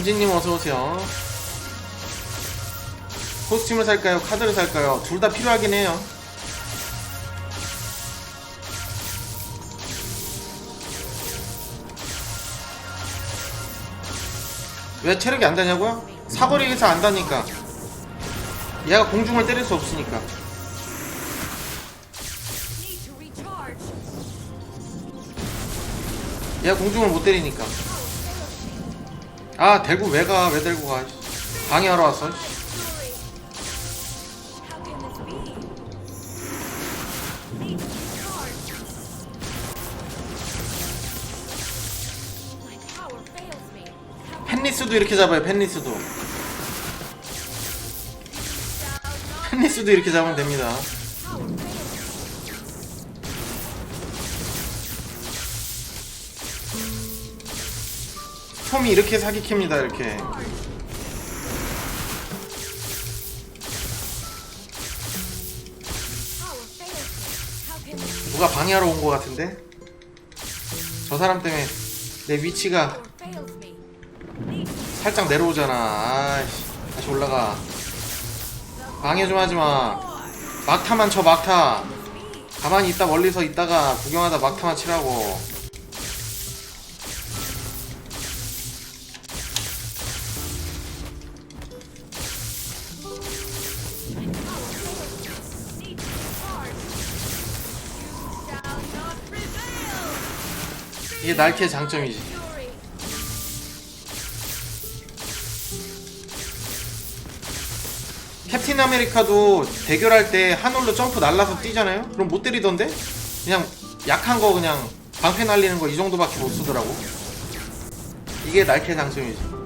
엄진님 어서오세요. 코스튬을 살까요? 카드를 살까요? 둘 다 필요하긴 해요. 왜 체력이 안 다냐고요? 사거리에서 안 다니까. 얘가 공중을 때릴 수 없으니까. 얘가 공중을 못 때리니까. 아, 대구 왜 가? 왜 들고 가? 방해하러 왔어. 펜리스도 이렇게 잡아요, 펜리스도. 펜리스도 이렇게 잡으면 됩니다. 톰이 이렇게 사기킵니다, 이렇게. 누가 방해하러 온 것 같은데? 저 사람 때문에 내 위치가 살짝 내려오잖아. 아이씨, 다시 올라가. 방해 좀 하지 마. 막타만 쳐, 막타. 가만히 있다 멀리서 있다가 구경하다 막타만 치라고. 이게 날케의 장점이지. 캡틴 아메리카도 대결할 때 하늘로 점프 날라서 뛰잖아요? 그럼 못 때리던데? 그냥 약한 거 그냥 방패 날리는 거 이 정도밖에 못 쓰더라고. 이게 날케의 장점이지.